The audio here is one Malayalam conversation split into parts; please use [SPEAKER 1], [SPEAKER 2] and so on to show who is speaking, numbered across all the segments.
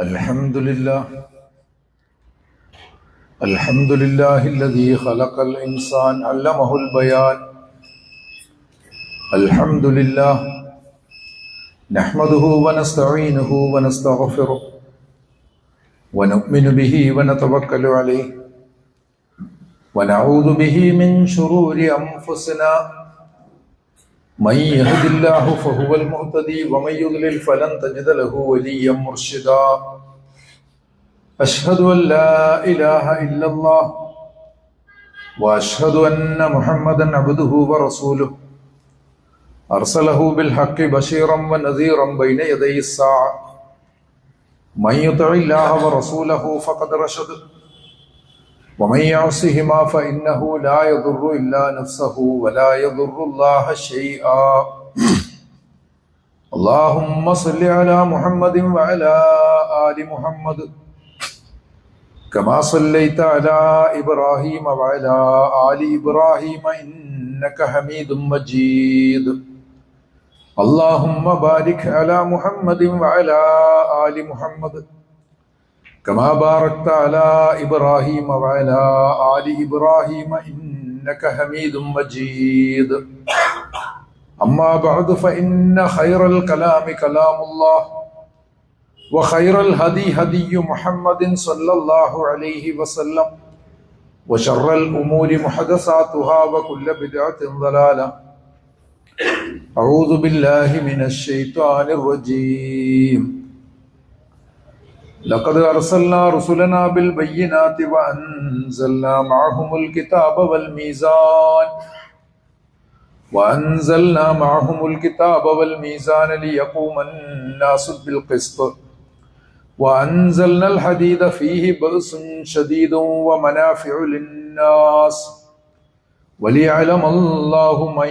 [SPEAKER 1] الحمد لله الحمد لله الذي خلق الإنسان علمه البيان الحمد لله نحمده ونستعينه ونستغفره ونؤمن به ونتوكل عليه ونعوذ به من شرور أنفسنا من يهد الله فهو المهتدي ومن يضلل فلن تجد له وليا مرشدا أشهد أن لا إله إلا الله وأشهد أن محمدا عبده ورسوله أرسله بالحق بشيرا ونذيرا بين يدي الساعة من يطع الله ورسوله فقد رشد ومن يعصهما فإنه لا يضر إلا نفسه ولا يضر الله شيئا اللهم صل على محمد وعلى آل محمد كما صليت على إبراهيم وعلى آل إبراهيم إنك حميد مجيد اللهم بارك على محمد وعلى آل محمد كما باركت على إبراهيم وعلى آل إبراهيم إنك حميد مجيد أما بعد فإن خير الكلام كلام الله وخير الهدي هدي محمد صلى الله عليه وسلم وشر الأمور محدثاتها وكل بدعة ضلالة أعوذ بالله من الشيطان الرجيم لقد أرسلنا رسلنا بالبينات وأنزلنا معهم الكتاب والميزان. وأنزلنا معهم الكتاب والميزان ليقوم الناس بالقسط. وأنزلنا الحديد فيه بأس شديد ومنافع للناس. وليعلم الله من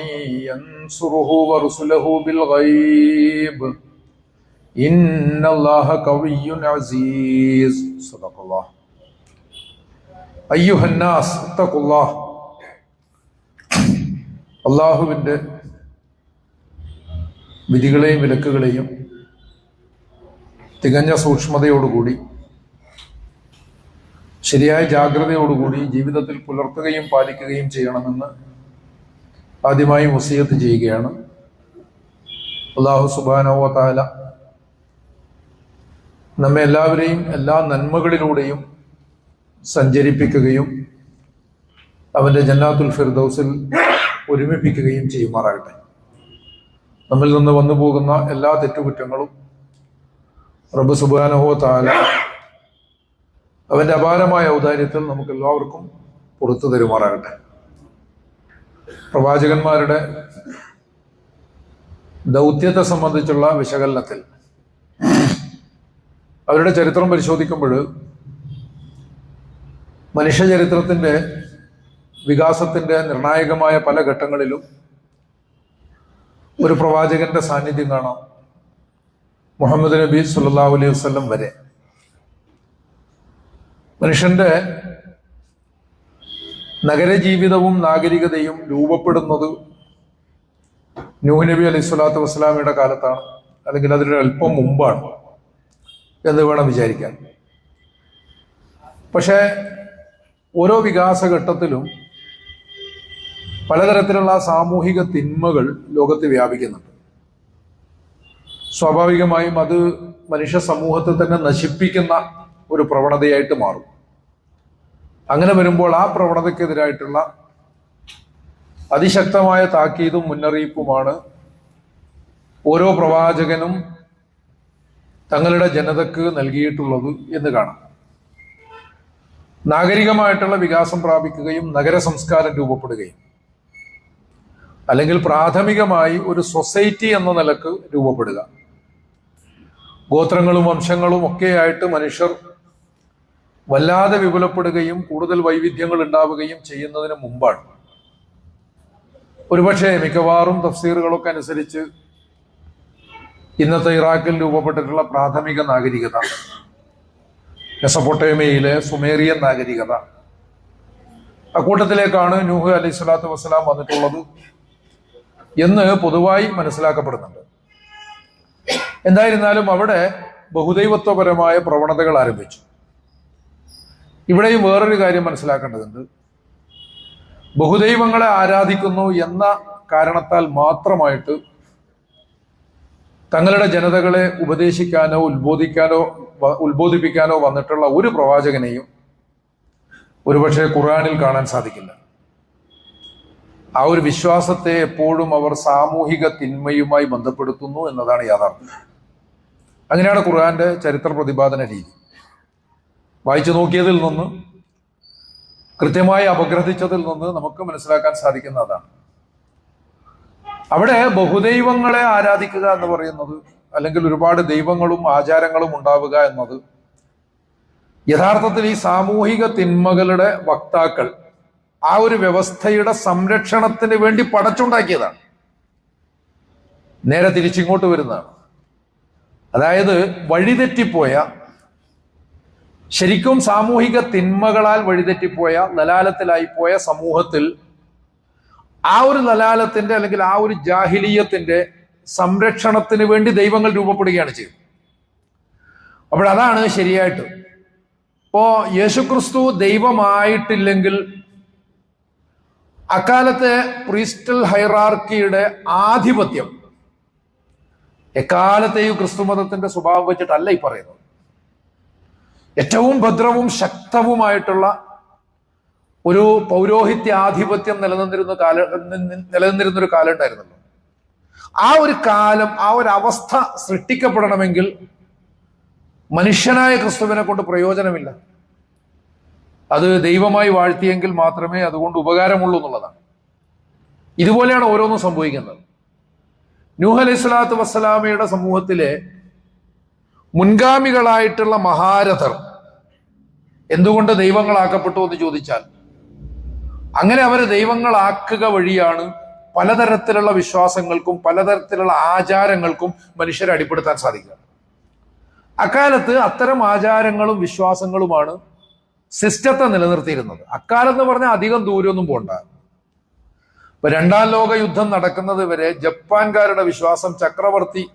[SPEAKER 1] ينصره ورسله بالغيب. അള്ളാഹുവിന്റെ വിധികളെയും വിലക്കുകളെയും തികഞ്ഞ സൂക്ഷ്മതയോടുകൂടി ശരിയായ ജാഗ്രതയോടുകൂടി ജീവിതത്തിൽ പുലർത്തുകയും പാലിക്കുകയും ചെയ്യണമെന്ന് ആദ്യമായി വസീയത്ത് ചെയ്യുകയാണ്. അള്ളാഹു സുബാനോ താല നമ്മെ എല്ലാവരെയും എല്ലാ നന്മകളിലൂടെയും സഞ്ചരിപ്പിക്കുകയും അവന്റെ ജന്നാത്തുൽ ഫിർദൌസിൽ ഒരുമിപ്പിക്കുകയും ചെയ്യുമാറാകട്ടെ. നമ്മിൽ നിന്ന് വന്നു പോകുന്ന എല്ലാ തെറ്റുകുറ്റങ്ങളും റബ്ബ് സുബാനഹോ താല അവന്റെ അപാരമായ ഔദാര്യത്തിൽ നമുക്ക് എല്ലാവർക്കും പുറത്തു തരുമാറാകട്ടെ. പ്രവാചകന്മാരുടെ ദൗത്യത്തെ സംബന്ധിച്ചുള്ള വിശകലനത്തിൽ അവരുടെ ചരിത്രം പരിശോധിക്കുമ്പോൾ മനുഷ്യ ചരിത്രത്തിന്റെ വികാസത്തിന്റെ നിർണായകമായ പല ഘട്ടങ്ങളിലും ഒരു പ്രവാചകന്റെ സാന്നിധ്യം കാണാം മുഹമ്മദ് നബി സുല്ലാ അലൈഹി വസ്ലം വരെ. മനുഷ്യന്റെ നഗരജീവിതവും നാഗരികതയും രൂപപ്പെടുന്നത് നൂഹ് നബി അലൈഹി സ്വലാത്തു വസ്സലാമിയുടെ കാലത്താണ്. അല്ലെങ്കിൽ അതിനൊരു അല്പം മുമ്പാണ്. എന്ന് വേണം വിചാരിക്കാൻ. പക്ഷേ ഓരോ വികാസഘട്ടത്തിലും പലതരത്തിലുള്ള സാമൂഹിക തിന്മകൾ ലോകത്ത് വ്യാപിക്കുന്നുണ്ട്. സ്വാഭാവികമായും അത് മനുഷ്യ സമൂഹത്തെ തന്നെ നശിപ്പിക്കുന്ന ഒരു പ്രവണതയായിട്ട് മാറും. അങ്ങനെ വരുമ്പോൾ ആ പ്രവണതയ്ക്കെതിരായിട്ടുള്ള അതിശക്തമായ താക്കീതും മുന്നറിയിപ്പുമാണ് ഓരോ പ്രവാചകനും തങ്ങളുടെ ജനതക്ക് നൽകിയിട്ടുള്ളത് എന്ന് കാണാം. നാഗരികമായിട്ടുള്ള വികാസം പ്രാപിക്കുകയും നഗര സംസ്കാരം രൂപപ്പെടുകയും അല്ലെങ്കിൽ പ്രാഥമികമായി ഒരു സൊസൈറ്റി എന്ന നിലയ്ക്ക് രൂപപ്പെടുക. ഗോത്രങ്ങളും വംശങ്ങളും ഒക്കെയായിട്ട് മനുഷ്യർ വല്ലാതെ വിപുലപ്പെടുകയും കൂടുതൽ വൈവിധ്യങ്ങൾ ഉണ്ടാവുകയും ചെയ്യുന്നതിന് മുമ്പാണ്. ഒരുപക്ഷെ മിക്കവാറും തഫ്സീറുകളൊക്കെ അനുസരിച്ച് ഇന്നത്തെ ഇറാഖിൽ രൂപപ്പെട്ടിട്ടുള്ള പ്രാഥമിക നാഗരികത. മെസപ്പൊട്ടേമയിലെ സുമേറിയൻ നാഗരികത. അക്കൂട്ടത്തിലേക്കാണ് നൂഹ് അലൈഹി സ്വലാത്തു വസ്സലാം വന്നിട്ടുള്ളത് എന്ന് പൊതുവായി മനസ്സിലാക്കപ്പെടുന്നുണ്ട്. എന്തായിരുന്നാലും അവിടെ ബഹുദൈവത്വപരമായ പ്രവണതകൾ ആരംഭിച്ചു. ഇവിടെയും വേറൊരു കാര്യം മനസ്സിലാക്കേണ്ടതുണ്ട്. ബഹുദൈവങ്ങളെ ആരാധിക്കുന്നു എന്ന കാരണത്താൽ മാത്രമായിട്ട് തങ്ങളുടെ ജനതകളെ ഉപദേശിക്കാനോ ഉത്ബോധിക്കാനോ ഉത്ബോധിപ്പിക്കാനോ വന്നിട്ടുള്ള ഒരു പ്രവാചകനെയും ഒരുപക്ഷെ ഖുറാനിൽ കാണാൻ സാധിക്കില്ല. ആ ഒരു വിശ്വാസത്തെ എപ്പോഴും അവർ സാമൂഹിക തിന്മയുമായി ബന്ധപ്പെടുത്തുന്നു എന്നതാണ് യാഥാർത്ഥ്യം. അങ്ങനെയാണ് ഖുർആന്റെ ചരിത്ര പ്രതിപാദന രീതി. വായിച്ചു നോക്കിയതിൽ നിന്ന് കൃത്യമായി അപഗ്രഥിച്ചതിൽ നിന്ന് നമുക്ക് മനസ്സിലാക്കാൻ സാധിക്കുന്ന അതാണ് അവിടെ ബഹുദൈവങ്ങളെ ആരാധിക്കുക എന്ന് പറയുന്നത് അല്ലെങ്കിൽ ഒരുപാട് ദൈവങ്ങളും ആചാരങ്ങളും ഉണ്ടാവുക എന്നത്. യഥാർത്ഥത്തിൽ ഈ സാമൂഹിക തിന്മകളുടെ വക്താക്കൾ ആ ഒരു വ്യവസ്ഥയുടെ സംരക്ഷണത്തിന് വേണ്ടി പടച്ചുണ്ടാക്കിയതാണ്. നേരെ തിരിച്ചിങ്ങോട്ട് വരുന്നതാണ്. അതായത് വഴിതെറ്റിപ്പോയ ശരിക്കും സാമൂഹിക തിന്മകളാൽ വഴിതെറ്റിപ്പോയ ലലാലത്തിലായിപ്പോയ സമൂഹത്തിൽ ആ ഒരു ദലാലത്തിന്റെ അല്ലെങ്കിൽ ആ ഒരു ജാഹിലീയത്തിന്റെ സംരക്ഷണത്തിന് വേണ്ടി ദൈവങ്ങൾ രൂപപ്പെടുകയാണ് ചെയ്തത് അപ്പോഴതാണ് ശരിയായിട്ട്. ഇപ്പോ യേശുക്രിസ്തു ദൈവമായിട്ടില്ലെങ്കിൽ അക്കാലത്തെ പ്രീസ്റ്റൽ ഹൈറാർക്കിയുടെ ആധിപത്യം എക്കാലത്തെയും ക്രിസ്തു മതത്തിന്റെ സ്വഭാവം വെച്ചിട്ടല്ല ഈ പറയുന്നത്. ഏറ്റവും ഭദ്രവും ശക്തവുമായിട്ടുള്ള ഒരു പൗരോഹിത്യ ആധിപത്യം നിലനിന്നിരുന്ന കാല നിലനിന്നിരുന്ന ഒരു കാലം ഉണ്ടായിരുന്നല്ലോ ആ ഒരു കാലം ആ ഒരു അവസ്ഥ സൃഷ്ടിക്കപ്പെടണമെങ്കിൽ മനുഷ്യനായ ക്രിസ്തുവിനെ കൊണ്ട് പ്രയോജനമില്ല. അത് ദൈവമായി വാഴ്ത്തിയെങ്കിൽ മാത്രമേ അതുകൊണ്ട് ഉപകാരമുള്ളൂ എന്നുള്ളതാണ്. ഇതുപോലെയാണ് ഓരോന്നും സംഭവിക്കുന്നത്. നൂഹ് അലൈഹി സ്വലാത്തു വസ്സലാമയുടെ സമൂഹത്തിലെ മുൻഗാമികളായിട്ടുള്ള മഹാരഥർ എന്തുകൊണ്ട് ദൈവങ്ങളാക്കപ്പെട്ടു എന്ന് ചോദിച്ചാൽ അങ്ങനെ അവരെ ദൈവങ്ങളാക്കുക വഴിയാണ് പലതരത്തിലുള്ള വിശ്വാസങ്ങൾക്കും പലതരത്തിലുള്ള ആചാരങ്ങൾക്കും മനുഷ്യരെ അടിപ്പെടുത്താൻ സാധിക്കുക. അക്കാലത്ത് അത്തരം ആചാരങ്ങളും വിശ്വാസങ്ങളുമാണ് സിസ്റ്റത്തെ നിലനിർത്തിയിരുന്നത്. അക്കാലം എന്ന് പറഞ്ഞാൽ അധികം ദൂരമൊന്നും പോണ്ട. ഇപ്പൊ രണ്ടാം ലോക യുദ്ധം നടക്കുന്നത് വരെ ജപ്പാൻകാരുടെ വിശ്വാസം ചക്രവർത്തി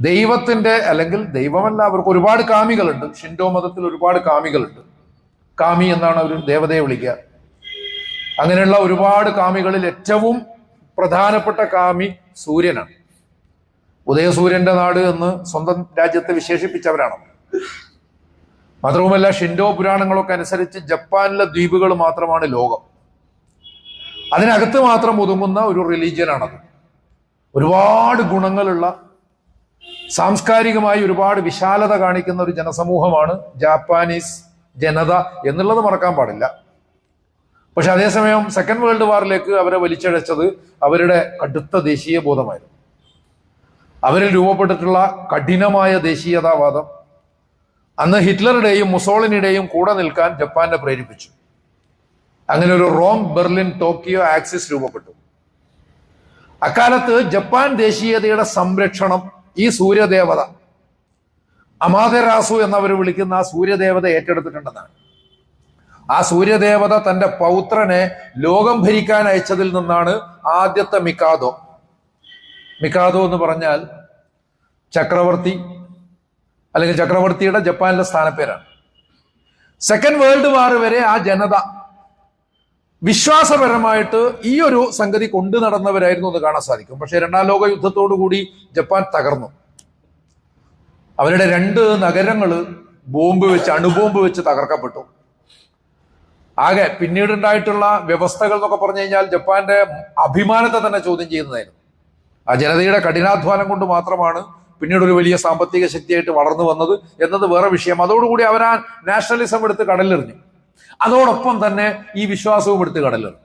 [SPEAKER 1] ദൈവത്തിന്റെ അല്ലെങ്കിൽ ദൈവമല്ല അവർക്ക് ഒരുപാട് കാമികളുണ്ട്. ഷിൻഡോ മതത്തിൽ ഒരുപാട് കാമികളുണ്ട്. കാമി എന്നാണ് അവർ ദേവതയെ വിളിക്കുക. അങ്ങനെയുള്ള ഒരുപാട് കാമികളിൽ ഏറ്റവും പ്രധാനപ്പെട്ട കാമി സൂര്യനാണ്. ഉദയസൂര്യന്റെ നാട് എന്ന് സ്വന്തം രാജ്യത്തെ വിശേഷിപ്പിച്ചവരാണ്. മാത്രവുമല്ല ഷിൻഡോ പുരാണങ്ങളൊക്കെ അനുസരിച്ച് ജപ്പാനിലെ ദ്വീപുകൾ മാത്രമാണ് ലോകം. അതിനകത്ത് മാത്രം ഒതുങ്ങുന്ന ഒരു റിലീജിയനാണത്. ഒരുപാട് ഗുണങ്ങളുള്ള സാംസ്കാരികമായി ഒരുപാട് വിശാലത കാണിക്കുന്ന ഒരു ജനസമൂഹമാണ് ജാപ്പാനീസ് ജനത എന്നുള്ളത് മറക്കാൻ പാടില്ല. പക്ഷെ അതേസമയം സെക്കൻഡ് വേൾഡ് വാറിലേക്ക് അവരെ വലിച്ചഴച്ചത് അവരുടെ കടുത്ത ദേശീയ ബോധമായിരുന്നു. അവരിൽ രൂപപ്പെട്ടിട്ടുള്ള കഠിനമായ ദേശീയതാവാദം അന്ന് ഹിറ്റ്ലറുടെയും മുസോളിനിയുടെയും കൂടെ നിൽക്കാൻ ജപ്പാനെ പ്രേരിപ്പിച്ചു. അങ്ങനെ ഒരു റോം ബെർലിൻ ടോക്കിയോ ആക്സിസ് രൂപപ്പെട്ടു. അക്കാലത്ത് ജപ്പാൻ ദേശീയതയുടെ സംരക്ഷണം ഈ സൂര്യദേവത അമാതരാസു എന്നവർ വിളിക്കുന്ന ആ സൂര്യദേവത ഏറ്റെടുത്തിട്ടുണ്ടെന്നാണ്. ആ സൂര്യദേവത തന്റെ പൗത്രനെ ലോകം ഭരിക്കാൻ അയച്ചതിൽ നിന്നാണ് ആദ്യത്തെ മിക്കാദോ. മിക്കാദോ എന്ന് പറഞ്ഞാൽ ചക്രവർത്തി അല്ലെങ്കിൽ ചക്രവർത്തിയുടെ ജപ്പാനിലെ സ്ഥാനപ്പേരാണ്. സെക്കൻഡ് വേൾഡ് വാർ വരെ ആ ജനത വിശ്വാസപരമായിട്ട് ഈ ഒരു സംഗതി കൊണ്ടു നടന്നവരായിരുന്നു എന്ന് കാണാൻ സാധിക്കും. പക്ഷെ രണ്ടാം ലോക യുദ്ധത്തോടു കൂടി ജപ്പാൻ തകർന്നു. അവരുടെ രണ്ട് നഗരങ്ങൾ ബോംബ് വെച്ച് അണുബോംബ് വെച്ച് തകർക്കപ്പെട്ടു. ആകെ പിന്നീട് ഉണ്ടായിട്ടുള്ള വ്യവസ്ഥകൾ എന്നൊക്കെ പറഞ്ഞു കഴിഞ്ഞാൽ ജപ്പാന്റെ അഭിമാനത്തെ തന്നെ ചോദ്യം ചെയ്യുന്നതായിരുന്നു. ആ ജനതയുടെ കഠിനാധ്വാനം കൊണ്ട് മാത്രമാണ് പിന്നീട് ഒരു വലിയ സാമ്പത്തിക ശക്തിയായിട്ട് വളർന്നു വന്നത് എന്നത് വേറെ വിഷയം. അതോടുകൂടി അവർ ആ നാഷണലിസം എടുത്ത് കടലെറിഞ്ഞു. അതോടൊപ്പം തന്നെ ഈ വിശ്വാസവും എടുത്ത് കടലെറിഞ്ഞു.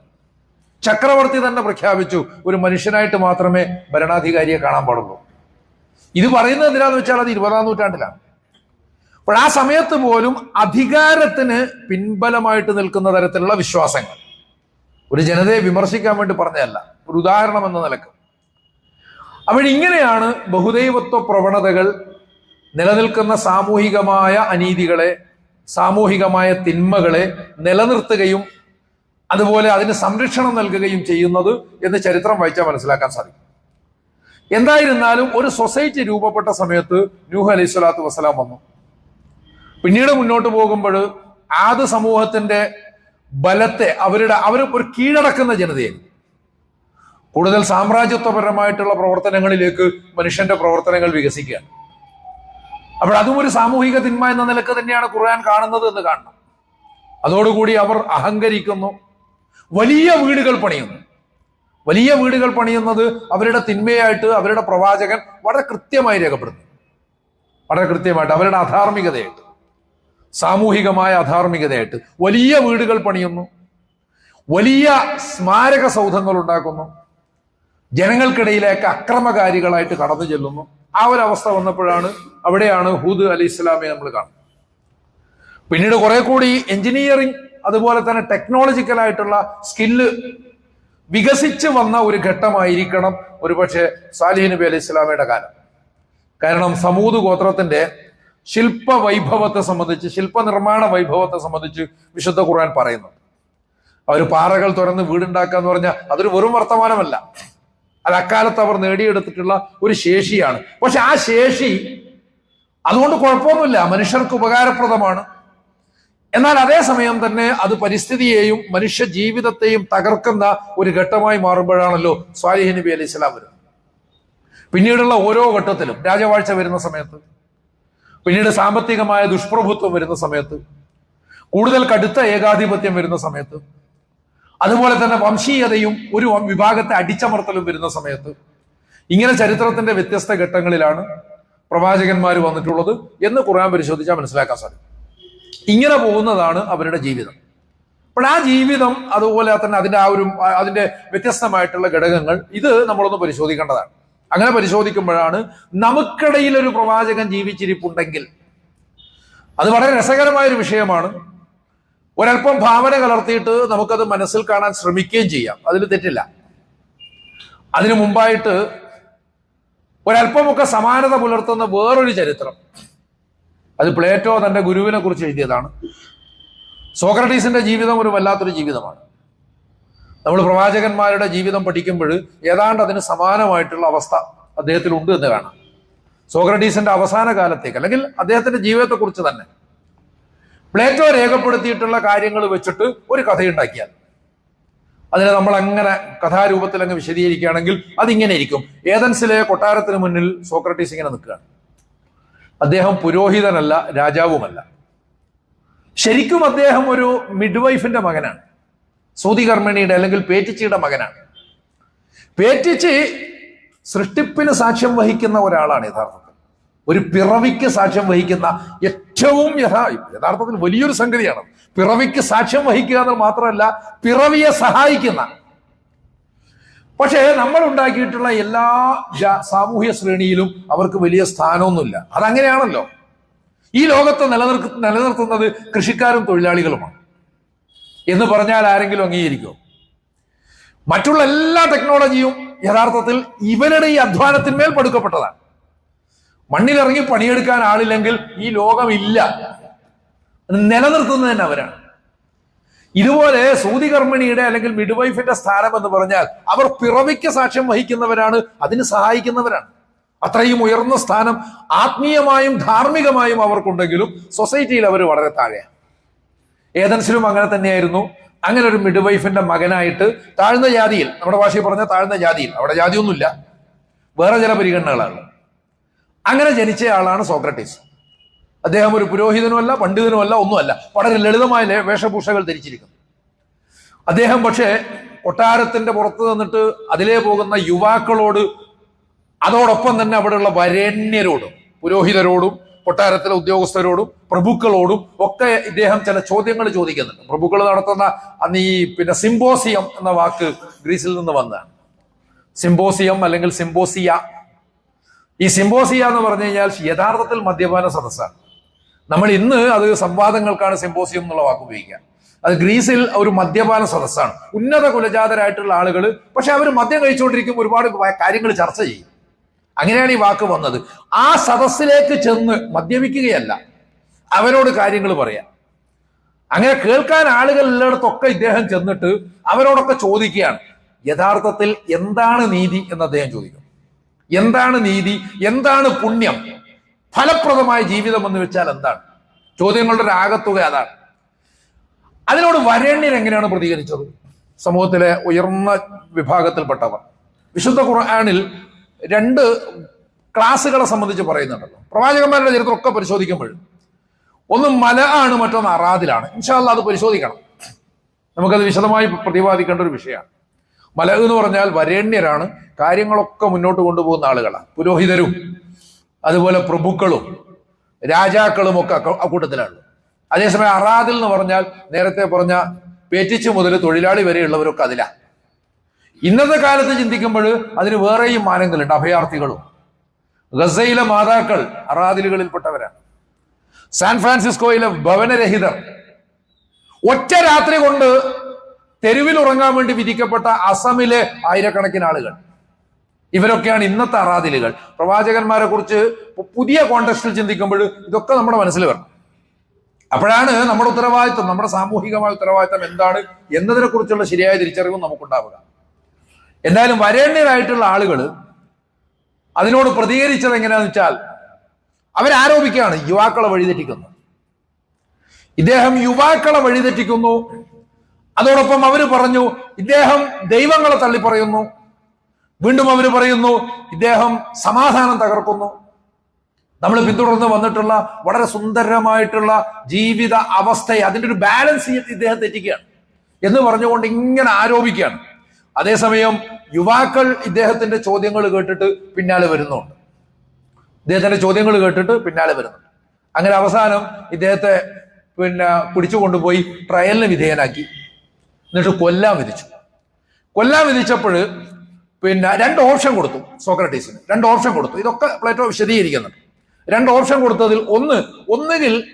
[SPEAKER 1] ചക്രവർത്തി തന്നെ പ്രഖ്യാപിച്ചു ഒരു മനുഷ്യനായിട്ട് മാത്രമേ ഭരണാധികാരിയെ കാണാൻ പാടുള്ളൂ. ഇത് പറയുന്നത് എന്തിനാന്ന് വെച്ചാൽ അത് ഇരുപതാം നൂറ്റാണ്ടിലാണ്. അപ്പോൾ ആ സമയത്ത് പോലും അധികാരത്തിന് പിൻബലമായിട്ട് നിൽക്കുന്ന തരത്തിലുള്ള വിശ്വാസങ്ങൾ. ഒരു ജനതയെ വിമർശിക്കാൻ വേണ്ടി പറഞ്ഞതല്ല ഒരു ഉദാഹരണം എന്ന നിലയ്ക്ക്. അപ്പോൾ ഇങ്ങനെയാണ് ബഹുദൈവത്വ പ്രവണതകൾ നിലനിൽക്കുന്ന സാമൂഹികമായ അനീതികളെ സാമൂഹികമായ തിന്മകളെ നിലനിർത്തുകയും അതുപോലെ അതിന് സംരക്ഷണം നൽകുകയും ചെയ്യുന്നത് എന്ന് ചരിത്രം വായിച്ചാൽ മനസ്സിലാക്കാൻ സാധിക്കും. എന്തായിരുന്നാലും ഒരു സൊസൈറ്റി രൂപപ്പെട്ട സമയത്ത് നൂഹ് അലൈഹി സ്വലാത്തു വസ്സലാം വന്നു. പിന്നീട് മുന്നോട്ട് പോകുമ്പോൾ ആദ് സമൂഹത്തിന്റെ ബലത്തെ അവരുടെ അവർ ഒരു കീഴടക്കുന്ന ജനതയെ കൂടുതൽ സാമ്രാജ്യത്വപരമായിട്ടുള്ള പ്രവർത്തനങ്ങളിലേക്ക് മനുഷ്യന്റെ പ്രവർത്തനങ്ങൾ വികസിക്കുകയാണ് അപ്പോൾ അതും ഒരു സാമൂഹിക തിന്മ എന്ന നിലയ്ക്ക് തന്നെയാണ് ഖുർആൻ കാണുന്നത് എന്ന് കാണണം. അതോടുകൂടി അവർ അഹങ്കരിക്കുന്നു. വലിയ വീടുകൾ പണിയുന്നു. വലിയ വീടുകൾ പണിയുന്നത് അവരുടെ തിന്മയായിട്ട് അവരുടെ പ്രവാചകൻ വളരെ കൃത്യമായി രേഖപ്പെടുന്നു വളരെ കൃത്യമായിട്ട് അവരുടെ അധാർമികതയായിട്ട്. സാമൂഹികമായ അധാർമികതയായിട്ട് വലിയ വീടുകൾ പണിയുന്നു. വലിയ സ്മാരക സൗധങ്ങൾ ഉണ്ടാക്കുന്നു. ജനങ്ങൾക്കിടയിലേക്ക് അക്രമകാരികളായിട്ട് കടന്നു ചെല്ലുന്നു. ആ ഒരു അവസ്ഥ വന്നപ്പോഴാണ് അവിടെയാണ് ഹൂദ് അലി ഇസ്ലാമിയെ നമ്മൾ കാണുന്നത്. പിന്നീട് കുറെ കൂടി എഞ്ചിനീയറിംഗ് അതുപോലെ തന്നെ ടെക്നോളജിക്കലായിട്ടുള്ള സ്കില്ല് വികസിച്ച് വന്ന ഒരു ഘട്ടമായിരിക്കണം ഒരുപക്ഷെ സാലിഹ് നബി അലൈഹി ഇസ്ലാമയുടെ കാലം. കാരണം സമൂത് ഗോത്രത്തിന്റെ ശില്പ വൈഭവത്തെ സംബന്ധിച്ച് ശില്പനിർമ്മാണ വൈഭവത്തെ സംബന്ധിച്ച് വിശുദ്ധ ഖുർആൻ പറയുന്നു. അവർ പാറകൾ തുറന്ന് വീടുണ്ടാക്കുക എന്ന് പറഞ്ഞാൽ അതൊരു വെറും വർത്തമാനമല്ല. അത് അക്കാലത്ത് അവർ നേടിയെടുത്തിട്ടുള്ള ഒരു ശേഷിയാണ്. പക്ഷെ ആ ശേഷി അതുകൊണ്ട് കുഴപ്പമൊന്നുമില്ല. മനുഷ്യർക്ക് ഉപകാരപ്രദമാണ്. എന്നാൽ അതേസമയം തന്നെ അത് പരിസ്ഥിതിയെയും മനുഷ്യ ജീവിതത്തെയും തകർക്കുന്ന ഒരു ഘട്ടമായി മാറുമ്പോഴാണല്ലോ സ്വാലിഹ് നബി അലൈഹി സ്വലാം വരുന്നത്. പിന്നീടുള്ള ഓരോ ഘട്ടത്തിലും രാജവാഴ്ച വരുന്ന സമയത്ത് പിന്നീട് സാമ്പത്തികമായ ദുഷ്പ്രഭുത്വം വരുന്ന സമയത്ത് കൂടുതൽ കടുത്ത ഏകാധിപത്യം വരുന്ന സമയത്ത് അതുപോലെ തന്നെ വംശീയതയും ഒരു വിഭാഗത്തെ അടിച്ചമർത്തലും വരുന്ന സമയത്ത് ഇങ്ങനെ ചരിത്രത്തിന്റെ വ്യത്യസ്ത ഘട്ടങ്ങളിലാണ് പ്രവാചകന്മാർ വന്നിട്ടുള്ളത് എന്ന് ഖുർആൻ പരിശോധിച്ചാൽ മനസ്സിലാക്കാൻ സാധിക്കും. ഇങ്ങനെ പോകുന്നതാണ് അവരുടെ ജീവിതം. അപ്പോൾ ആ ജീവിതം അതുപോലെ തന്നെ അതിന്റെ ആ ഒരു അതിന്റെ വ്യത്യസ്തമായിട്ടുള്ള ഘടകങ്ങൾ ഇത് നമ്മളൊന്ന് പരിശോധിക്കേണ്ടതാണ്. അങ്ങനെ പരിശോധിക്കുമ്പോഴാണ് നമുക്കിടയിൽ ഒരു പ്രവാചകൻ ജീവിച്ചിരിപ്പുണ്ടെങ്കിൽ അത് വളരെ രസകരമായ ഒരു വിഷയമാണ്. ഒരല്പം ഭാവന കലർത്തിയിട്ട് നമുക്കത് മനസ്സിൽ കാണാൻ ശ്രമിക്കുകയും ചെയ്യാം. അതിൽ തെറ്റില്ല. അതിനു മുമ്പായിട്ട് ഒരല്പമൊക്കെ സമാനത പുലർത്തുന്ന വേറൊരു ചരിത്രം. അത് പ്ലേറ്റോ തന്റെ ഗുരുവിനെ കുറിച്ച് എഴുതിയതാണ്. സോക്രട്ടീസിന്റെ ജീവിതം ഒരു വല്ലാത്തൊരു ജീവിതമാണ്. നമ്മൾ പ്രവാചകന്മാരുടെ ജീവിതം പഠിക്കുമ്പോൾ ഏതാണ്ട് അതിന് സമാനമായിട്ടുള്ള അവസ്ഥ അദ്ദേഹത്തിൽ ഉണ്ട് എന്ന് കാണാം. സോക്രട്ടീസിന്റെ അവസാന കാലത്തേക്ക് അല്ലെങ്കിൽ അദ്ദേഹത്തിന്റെ ജീവിതത്തെക്കുറിച്ച് തന്നെ. പ്ലേറ്റോ രേഖപ്പെടുത്തിയിട്ടുള്ള കാര്യങ്ങൾ വെച്ചിട്ട് ഒരു കഥയുണ്ടാക്കിയാൽ അതിനെ നമ്മൾ അങ്ങനെ കഥാരൂപത്തിൽ അങ്ങ് വിശദീകരിക്കുകയാണെങ്കിൽ അതിങ്ങനെ ഇരിക്കും. ഏതൻസിലെ കൊട്ടാരത്തിന് മുന്നിൽ സോക്രട്ടീസ് ഇങ്ങനെ നിൽക്കുകയാണ്. അദ്ദേഹം പുരോഹിതനല്ല രാജാവുമല്ല. ശരിക്കും അദ്ദേഹം ഒരു മിഡ്വൈഫിന്റെ മകനാണ്. സൂതികർമ്മിണിയുടെ അല്ലെങ്കിൽ പേറ്റിച്ചിയുടെ മകനാണ്. പേറ്റിച്ചി സൃഷ്ടിപ്പിന് സാക്ഷ്യം വഹിക്കുന്ന ഒരാളാണ് യഥാർത്ഥത്തിൽ. ഒരു പിറവിക്ക് സാക്ഷ്യം വഹിക്കുന്ന ഏറ്റവും യഥാ യഥാർത്ഥത്തിൽ വലിയൊരു സംഗതിയാണ്. പിറവിക്ക് സാക്ഷ്യം വഹിക്കുക എന്ന് മാത്രമല്ല പിറവിയെ സഹായിക്കുന്ന. പക്ഷേ നമ്മൾ ഉണ്ടാക്കിയിട്ടുള്ള എല്ലാ സാമൂഹ്യ ശ്രേണിയിലും അവർക്ക് വലിയ സ്ഥാനമൊന്നുമില്ല. അതങ്ങനെയാണല്ലോ. ഈ ലോകത്ത് നിലനിർത്ത നിലനിർത്തുന്നത് കൃഷിക്കാരും തൊഴിലാളികളുമാണ്. എന്ന് പറഞ്ഞാൽ ആരെങ്കിലും അംഗീകരിക്കും? മറ്റുള്ള എല്ലാ ടെക്നോളജിയും യഥാർത്ഥത്തിൽ ഇവരുടെ ഈ അധ്വാനത്തിന്മേൽ പടുക്കപ്പെട്ടതാണ്. മണ്ണിലിറങ്ങി പണിയെടുക്കാൻ ആളില്ലെങ്കിൽ ഈ ലോകമില്ല. നിലനിർത്തുന്നത് തന്നെ അവരാണ്. ഇതുപോലെ സൂതി കർമ്മിണിയുടെ അല്ലെങ്കിൽ മിഡ്വൈഫിന്റെ സ്ഥാനം എന്ന് പറഞ്ഞാൽ അവർ പിറവിക്ക് സാക്ഷ്യം വഹിക്കുന്നവരാണ് അതിന് സഹായിക്കുന്നവരാണ്. അത്രയും ഉയർന്ന സ്ഥാനം ആത്മീയമായും ധാർമ്മികമായും അവർക്കുണ്ടെങ്കിലും സൊസൈറ്റിയിൽ അവർ വളരെ താഴെയാണ്. ഏതൻസിലും അങ്ങനെ തന്നെയായിരുന്നു. അങ്ങനെ ഒരു മിഡ് വൈഫിന്റെ മകനായിട്ട് താഴ്ന്ന ജാതിയിൽ നമ്മുടെ ഭാഷയിൽ പറഞ്ഞ താഴ്ന്ന ജാതിയിൽ അവിടെ ജാതിയൊന്നുമില്ല വേറെ ചില പരിഗണനകളാണ് അങ്ങനെ ജനിച്ച ആളാണ് സോക്രട്ടീസ്. അദ്ദേഹം ഒരു പുരോഹിതനുമല്ല പണ്ഡിതനുമല്ല ഒന്നുമല്ല. വളരെ ലളിതമായ വേഷഭൂഷകൾ ധരിച്ചിരിക്കുന്നു. അദ്ദേഹം പക്ഷേ കൊട്ടാരത്തിന്റെ പുറത്ത് നിന്നിട്ട് അതിലേ പോകുന്ന യുവാക്കളോട് അതോടൊപ്പം തന്നെ അവിടെയുള്ള വരേണ്യരോടും പുരോഹിതരോടും കൊട്ടാരത്തിലെ ഉദ്യോഗസ്ഥരോടും പ്രഭുക്കളോടും ഒക്കെ ഇദ്ദേഹം ചില ചോദ്യങ്ങൾ ചോദിക്കുന്നുണ്ട്. പ്രഭുക്കൾ നടത്തുന്ന അന്ന് ഈ പിന്നെ സിംബോസിയം എന്ന വാക്ക് ഗ്രീസിൽ നിന്ന് വന്നതാണ്. സിംബോസിയം അല്ലെങ്കിൽ സിംബോസിയ. ഈ സിംബോസിയ എന്ന് പറഞ്ഞു കഴിഞ്ഞാൽ യഥാർത്ഥത്തിൽ മദ്യപാന സദസ്സാണ്. നമ്മൾ ഇന്ന് അത് സംവാദങ്ങൾക്കാണ് സിംബോസിയം എന്നുള്ള വാക്ക് ഉപയോഗിക്കുക. അത് ഗ്രീസിൽ ഒരു മദ്യപാന സദസ്സാണ്. ഉന്നത കുലജാതരായിട്ടുള്ള ആളുകൾ പക്ഷെ അവർ മദ്യം കഴിച്ചുകൊണ്ടിരിക്കുമ്പോൾ ഒരുപാട് കാര്യങ്ങൾ ചർച്ച ചെയ്യും. അങ്ങനെയാണ് ഈ വാക്ക് വന്നത്. ആ സദസ്സിലേക്ക് ചെന്ന് മദ്യപിക്കുകയല്ല. അവരോട് കാര്യങ്ങൾ പറയാം. അങ്ങനെ കേൾക്കാൻ ആളുകൾ ഉള്ളിടത്തൊക്കെ ഇദ്ദേഹം ചെന്നിട്ട് അവരോടൊക്കെ ചോദിക്കുകയാണ്. യഥാർത്ഥത്തിൽ എന്താണ് നീതി എന്ന് അദ്ദേഹം ചോദിക്കും. എന്താണ് നീതി? എന്താണ് പുണ്യം? ഫലപ്രദമായ ജീവിതം എന്ന് വെച്ചാൽ എന്താണ്? ചോദ്യങ്ങളുടെ ഒരു ആകത്തുക അതാണ്. അതിനോട് വരണ്യൻ എങ്ങനെയാണ് പ്രതികരിച്ചത്? സമൂഹത്തിലെ ഉയർന്ന വിഭാഗത്തിൽപ്പെട്ടവർ. വിശുദ്ധ ഖുർആാനിൽ രണ്ട് ക്ലാസ്സുകളെ സംബന്ധിച്ച് പറയുന്നുണ്ടല്ലോ. പ്രവാചകന്മാരുടെ ചരിത്രമൊക്കെ പരിശോധിക്കുമ്പോൾ ഒന്ന് മല ആണ് മറ്റൊന്ന് അറാദിലാണ്. ഇൻഷാല്ല അത് പരിശോധിക്കണം. നമുക്കത് വിശദമായി പ്രതിപാദിക്കേണ്ട ഒരു വിഷയമാണ്. മല എന്ന് പറഞ്ഞാൽ വരേണ്യരാണ് കാര്യങ്ങളൊക്കെ മുന്നോട്ട് കൊണ്ടുപോകുന്ന ആളുകളാണ് പുരോഹിതരും അതുപോലെ പ്രഭുക്കളും രാജാക്കളും ഒക്കെ അക്ക- അക്കൂട്ടത്തിലാണ് അതേസമയം അറാദിൽ എന്ന് പറഞ്ഞാൽ നേരത്തെ പറഞ്ഞ പേറ്റിച്ച് മുതൽ തൊഴിലാളി വരെയുള്ളവരൊക്കെ അതിലാ. ഇന്നത്തെ കാലത്ത് ചിന്തിക്കുമ്പോൾ അതിന് വേറെയും മാനങ്ങളുണ്ട് അഭയാർത്ഥികളും. ഗസയിലെ മാതാക്കൾ അറാദിലുകളിൽപ്പെട്ടവരാണ് സാൻ ഫ്രാൻസിസ്കോയിലെ ഭവനരഹിതർ. ഒറ്റ രാത്രി കൊണ്ട് തെരുവിൽ ഉറങ്ങാൻ വേണ്ടി വിധിക്കപ്പെട്ട അസമിലെ ആയിരക്കണക്കിന് ആളുകൾ. ഇവരൊക്കെയാണ് ഇന്നത്തെ അറാദിലുകൾ പ്രവാചകന്മാരെ കുറിച്ച് പുതിയ കോണ്ടക്സ്റ്റിൽ ചിന്തിക്കുമ്പോൾ ഇതൊക്കെ നമ്മുടെ മനസ്സിൽ വരണം. അപ്പോഴാണ് നമ്മുടെ ഉത്തരവാദിത്വം നമ്മുടെ സാമൂഹികമായ ഉത്തരവാദിത്വം എന്താണ് എന്നതിനെ കുറിച്ചുള്ള ശരിയായ തിരിച്ചറിവും നമുക്കുണ്ടാവുക. എന്തായാലും വരേണ്യരായിട്ടുള്ള ആളുകൾ അതിനോട് പ്രതികരിച്ചത് എങ്ങനെയാണെന്ന് വെച്ചാൽ അവരാരോപിക്കുകയാണ് യുവാക്കളെ വഴിതെറ്റിക്കുന്നു. ഇദ്ദേഹം യുവാക്കളെ വഴിതെറ്റിക്കുന്നു. അതോടൊപ്പം അവർ പറഞ്ഞു ഇദ്ദേഹം ദൈവങ്ങളെ തള്ളിപ്പറയുന്നു. വീണ്ടും അവർ പറയുന്നു ഇദ്ദേഹം സമാധാനം തകർക്കുന്നു. നമ്മൾ പിന്തുടർന്ന് വന്നിട്ടുള്ള വളരെ സുന്ദരമായിട്ടുള്ള ജീവിത അവസ്ഥയെ അതിന്റെ ഒരു ബാലൻസ് ഇദ്ദേഹം തെറ്റിക്കുകയാണ് എന്ന് പറഞ്ഞുകൊണ്ട് ഇങ്ങനെ ആരോപിക്കുകയാണ്. അതേസമയം യുവാക്കൾ ഇദ്ദേഹത്തിന്റെ ചോദ്യങ്ങൾ കേട്ടിട്ട് പിന്നാലെ വരുന്നുണ്ട്. ഇദ്ദേഹത്തിന്റെ ചോദ്യങ്ങൾ കേട്ടിട്ട് പിന്നാലെ വരുന്നുണ്ട്. അങ്ങനെ അവസാനം ഇദ്ദേഹത്തെ പിന്നെ പിടിച്ചു കൊണ്ടുപോയി ട്രയലിന് വിധേയനാക്കി. എന്നിട്ട് കൊല്ലാൻ വിധിച്ചു. കൊല്ലാൻ വിധിച്ചപ്പോൾ പിന്നെ രണ്ട് ഓപ്ഷൻ കൊടുത്തു സോക്രട്ടീസിന്. രണ്ട് ഓപ്ഷൻ കൊടുത്തു. ഇതൊക്കെ പ്ലേറ്റോ വിശദീകരിക്കുന്നുണ്ട്. രണ്ട് ഓപ്ഷൻ കൊടുത്തതിൽ ഒന്ന് ഒന്നുകിൽ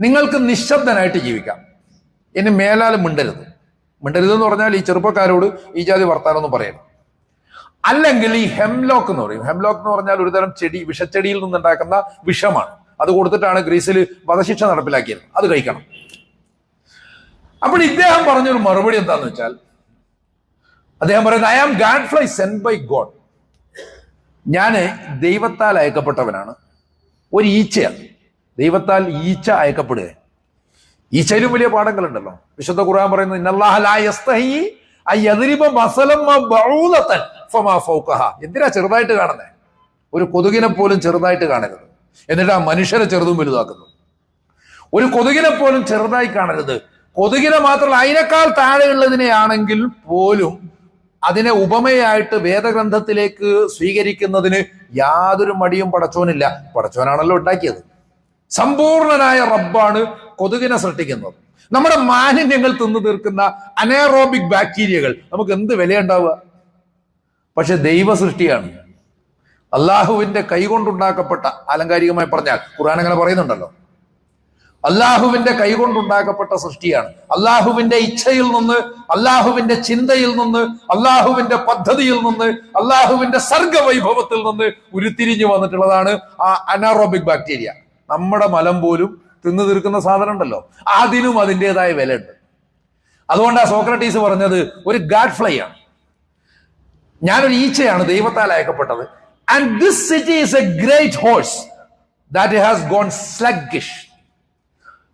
[SPEAKER 1] നിങ്ങൾക്ക് നിശബ്ദനായിട്ട് ജീവിക്കാം. ഇനി മേലാൽ മിണ്ടരുത്. മിണ്ടരുത് എന്ന് പറഞ്ഞാൽ ഈ ചെറുപ്പക്കാരോട് ഈ ജാതി വർത്താനൊന്നും പറയണം അല്ലെങ്കിൽ ഈ ഹെംലോക്ക് എന്ന് പറയും. ഹെംലോക്ക് എന്ന് പറഞ്ഞാൽ ഒരുതരം ചെടി വിഷച്ചെടിയിൽ നിന്നുണ്ടാക്കുന്ന വിഷമാണ്. അത് കൊടുത്തിട്ടാണ് ഗ്രീസിൽ വധശിക്ഷ നടപ്പിലാക്കിയത്. അത് കഴിക്കണം. അപ്പോൾ ഇദ്ദേഹം പറഞ്ഞൊരു മറുപടി എന്താന്ന് വെച്ചാൽ അദ്ദേഹം പറയുന്നത് I am gadfly sent by God ഞാൻ ദൈവത്താൽ അയക്കപ്പെട്ടവനാണ്. ഒരു ഈച്ചയാണ്. ദൈവത്താൽ ഈച്ച അയക്കപ്പെടുക. ഈച്ചയിലും വലിയ പാഠങ്ങളുണ്ടല്ലോ. വിശുദ്ധ ഖുർആൻ ഫൗഖഹ. എന്തിനാ ചെറുതായിട്ട് കാണുന്നേ? ഒരു കൊതുകിനെ പോലും ചെറുതായിട്ട് കാണരുത്. എന്നിട്ട് ആ മനുഷ്യരെ ചെറുതും വലുതാക്കുന്നു. ഒരു കൊതുകിനെ പോലും ചെറുതായി കാണരുത്. കൊതുകിനെ മാത്രമല്ല അതിനേക്കാൾ താഴെയുള്ളതിനെയാണെങ്കിൽ പോലും അതിനെ ഉപമയായിട്ട് വേദഗ്രന്ഥത്തിലേക്ക് സ്വീകരിക്കുന്നതിന് യാതൊരു മടിയും പടച്ചോനില്ല. പടച്ചോനാണല്ലോ ഉണ്ടാക്കിയത്. സമ്പൂർണനായ റബ്ബാണ് കൊതുകിനെ സൃഷ്ടിക്കുന്നത് നമ്മുടെ മാലിന്യങ്ങൾ തിന്നു തീർക്കുന്ന അനേറോബിക് ബാക്ടീരിയകൾ. നമുക്ക് എന്ത് വിലയുണ്ടാവുക? പക്ഷെ ദൈവ സൃഷ്ടിയാണ് അള്ളാഹുവിന്റെ കൈകൊണ്ടുണ്ടാക്കപ്പെട്ട ആലങ്കാരികമായി പറഞ്ഞാൽ ഖുർആൻ അങ്ങനെ പറയുന്നുണ്ടല്ലോ. അള്ളാഹുവിന്റെ കൈകൊണ്ടുണ്ടാക്കപ്പെട്ട സൃഷ്ടിയാണ്. അള്ളാഹുവിന്റെ ഇച്ഛയിൽ നിന്ന് അള്ളാഹുവിന്റെ ചിന്തയിൽ നിന്ന് അള്ളാഹുവിന്റെ പദ്ധതിയിൽ നിന്ന് അള്ളാഹുവിന്റെ സർഗവൈഭവത്തിൽ നിന്ന് ഉരുത്തിരിഞ്ഞു വന്നിട്ടുള്ളതാണ് ആ അനാറോബിക് ബാക്ടീരിയ. നമ്മുടെ മലം പോലും തിന്നു തീർക്കുന്ന സാധനം ഉണ്ടല്ലോ അതിനും അതിന്റെതായ വിലയുണ്ട്. അതുകൊണ്ടാണ് സോക്രട്ടീസ് പറഞ്ഞത് ഒരു ഗാഡ് ഫ്ലൈ ആണ്. ഞാനൊരു ഈച്ചയാണ് ദൈവത്താൽ അയക്കപ്പെട്ടത്. And this city is a great horse that has gone sluggish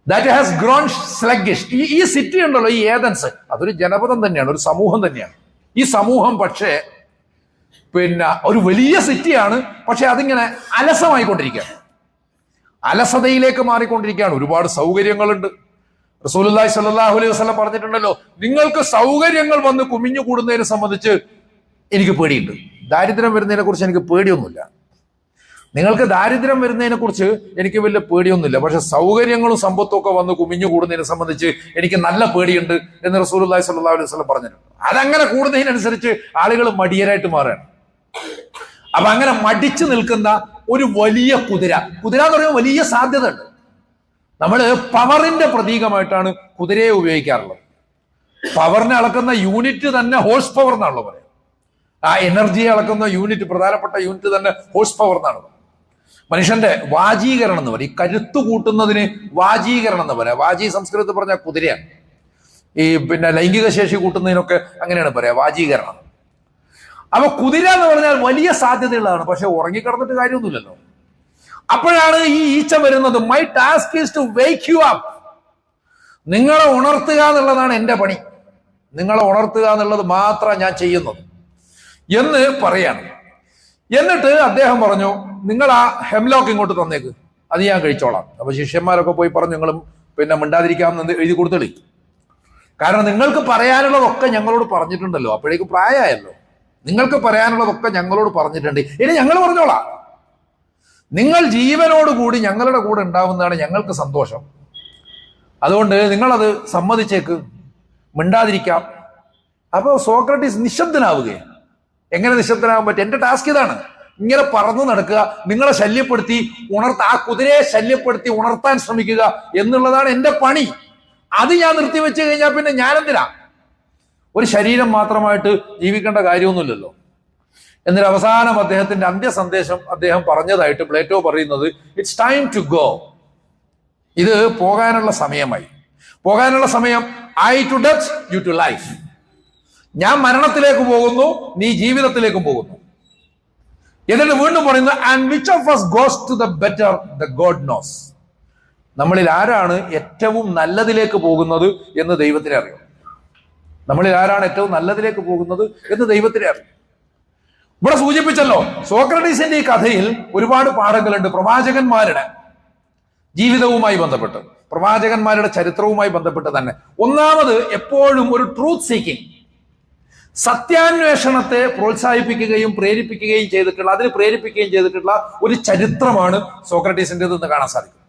[SPEAKER 1] that has grown sluggish ഈ ഈ സിറ്റി ഉണ്ടല്ലോ ഈ ഏതൻസ് അതൊരു ജനപദം തന്നെയാണ് ഒരു സമൂഹം തന്നെയാണ്. ഈ സമൂഹം പക്ഷേ പിന്നെ ഒരു വലിയ സിറ്റിയാണ് പക്ഷെ അതിങ്ങനെ അലസമായിക്കൊണ്ടിരിക്കുകയാണ്. അലസതയിലേക്ക് മാറിക്കൊണ്ടിരിക്കുകയാണ്. ഒരുപാട് സൗകര്യങ്ങളുണ്ട്. റസൂലുള്ളാഹി സ്വല്ലല്ലാഹു അലൈഹി വസല്ലം പറഞ്ഞിട്ടുണ്ടല്ലോ നിങ്ങൾക്ക് സൗകര്യങ്ങൾ വന്ന് കുമിഞ്ഞു കൂടുന്നതിനെ സംബന്ധിച്ച് എനിക്ക് പേടിയുണ്ട്. ദാരിദ്ര്യം വരുന്നതിനെ കുറിച്ച് എനിക്ക് പേടിയൊന്നുമില്ല. നിങ്ങൾക്ക് ദാരിദ്ര്യം വരുന്നതിനെ കുറിച്ച് എനിക്ക് വലിയ പേടിയൊന്നുമില്ല. പക്ഷെ സൗകര്യങ്ങളും സമ്പത്തും ഒക്കെ വന്ന് കുമിഞ്ഞു കൂടുന്നതിനെ സംബന്ധിച്ച് എനിക്ക് നല്ല പേടിയുണ്ട് എന്ന് റസൂലുള്ളാഹി സ്വല്ലല്ലാഹു അലൈഹി വസല്ലം പറഞ്ഞിട്ടുണ്ട്. അതങ്ങനെ കൂടുന്നതിനനുസരിച്ച് ആളുകൾ മടിയരായിട്ട് മാറുകയാണ്. അപ്പൊ അങ്ങനെ മടിച്ചു നിൽക്കുന്ന ഒരു വലിയ കുതിര. കുതിര എന്ന് പറയുമ്പോൾ വലിയ സാധ്യത ഉണ്ട് നമ്മൾ പവറിന്റെ പ്രതീകമായിട്ടാണ് കുതിരയെ ഉപയോഗിക്കാറുള്ളത്. പവറിനെ അളക്കുന്ന യൂണിറ്റ് തന്നെ ഹോഴ്സ് പവർ എന്നാണല്ലോ പറയുന്നത്. ആ എനർജിയെ അളക്കുന്ന യൂണിറ്റ് പ്രധാനപ്പെട്ട യൂണിറ്റ് തന്നെ ഹോഴ്സ് പവർ എന്നാണ്. മനുഷ്യന്റെ വാചീകരണം എന്ന് പറയും. കരുത്തു കൂട്ടുന്നതിന് വാചീകരണം എന്ന് പറയാം. വാചി സംസ്കൃതത്തിൽ പറഞ്ഞ കുതിരയാണ്. ഈ പിന്നെ ലൈംഗിക ശേഷി കൂട്ടുന്നതിനൊക്കെ അങ്ങനെയാണ് പറയാ വാചീകരണം. അപ്പൊ കുതിര എന്ന് പറഞ്ഞാൽ വലിയ സാധ്യതയുള്ളതാണ്. പക്ഷെ ഉറങ്ങിക്കിടന്നിട്ട് കാര്യമൊന്നുമില്ലല്ലോ. അപ്പോഴാണ് ഈ ഈച്ച വരുന്നത്. My task is to wake you up നിങ്ങളെ ഉണർത്തുക എന്നുള്ളതാണ് എന്റെ പണി. നിങ്ങളെ ഉണർത്തുക എന്നുള്ളത് മാത്രമാണ് ഞാൻ ചെയ്യുന്നത്. എന്ന് പറയാണ്. എന്നിട്ട് അദ്ദേഹം പറഞ്ഞു നിങ്ങൾ ആ ഹെംലോക്ക് ഇങ്ങോട്ട് തന്നേക്ക്. അത് ഞാൻ കഴിച്ചോളാം. അപ്പൊ ശിഷ്യന്മാരൊക്കെ പോയി പറഞ്ഞു നിങ്ങളും പിന്നെ മിണ്ടാതിരിക്കാമെന്ന് എഴുതി കൊടുത്തളി. കാരണം നിങ്ങൾക്ക് പറയാനുള്ളതൊക്കെ ഞങ്ങളോട് പറഞ്ഞിട്ടുണ്ടല്ലോ. അപ്പോഴേക്കും പ്രായമായല്ലോ. നിങ്ങൾക്ക് പറയാനുള്ളതൊക്കെ ഞങ്ങളോട് പറഞ്ഞിട്ടുണ്ട്. ഇനി ഞങ്ങൾ പറഞ്ഞോളാം. നിങ്ങൾ ജീവനോടുകൂടി ഞങ്ങളുടെ കൂടെ ഉണ്ടാവുന്നതാണ് ഞങ്ങൾക്ക് സന്തോഷം. അതുകൊണ്ട് നിങ്ങളത് സമ്മതിച്ചേക്ക്. മിണ്ടാതിരിക്കാം. അപ്പോൾ സോക്രട്ടീസ് നിശബ്ദനാവുകയാണ്. എങ്ങനെ നിശബ്ദനാവാൻ പറ്റും? എന്റെ ടാസ്ക് ഇതാണ്. ഇങ്ങനെ പറന്നു നടക്കുക നിങ്ങളെ ശല്യപ്പെടുത്തി ഉണർത്ത ആ കുതിരയെ ശല്യപ്പെടുത്തി ഉണർത്താൻ ശ്രമിക്കുക എന്നുള്ളതാണ് എന്റെ പണി. അത് ഞാൻ നിർത്തിവെച്ച് കഴിഞ്ഞാൽ പിന്നെ ഞാനെന്തിനാ? ഒരു ശരീരം മാത്രമായിട്ട് ജീവിക്കേണ്ട കാര്യമൊന്നുമില്ലല്ലോ. എന്നിട്ട് അവസാനം അദ്ദേഹത്തിന്റെ അന്ത്യ സന്ദേശം അദ്ദേഹം പറഞ്ഞതായിട്ട് പ്ലേറ്റോ പറയുന്നത് ഇറ്റ്സ് ടൈം ടു ഗോ ഇത് പോകാനുള്ള സമയമായി. പോകാനുള്ള സമയം I to death you to life. ഞാൻ മരണത്തിലേക്ക് പോകുന്നു നീ ജീവിതത്തിലേക്ക് പോകുന്നു. എന്നിട്ട് വീണ്ടും പറയുന്നു and which of us goes to the better the God knows നമ്മളിൽ ആരാണ് ഏറ്റവും നല്ലതിലേക്ക് പോകുന്നത് എന്ന് ദൈവത്തിനെ അറിയാം നമ്മളിൽ ആരാണ് ഏറ്റവും നല്ലതിലേക്ക് പോകുന്നത് എന്ന് ദൈവത്തിനെ അറിയാം. ഇവിടെ സൂചിപ്പിച്ചല്ലോ സോക്രട്ടീസിന്റെ ഈ കഥയിൽ ഒരുപാട് പാഠങ്ങളുണ്ട്. പ്രവാചകന്മാരുടെ ജീവിതവുമായി ബന്ധപ്പെട്ട് പ്രവാചകന്മാരുടെ ചരിത്രവുമായി ബന്ധപ്പെട്ട് തന്നെ. ഒന്നാമത് എപ്പോഴും ഒരു ട്രൂത്ത് സീക്കിംഗ് സത്യാന്വേഷണത്തെ പ്രോത്സാഹിപ്പിക്കുകയും പ്രേരിപ്പിക്കുകയും ചെയ്തിട്ടുള്ള അതിന് പ്രേരിപ്പിക്കുകയും ചെയ്തിട്ടുള്ള ഒരു ചരിത്രമാണ് സോക്രട്ടീസിന്റെതന്ന് കാണാൻ സാധിക്കും.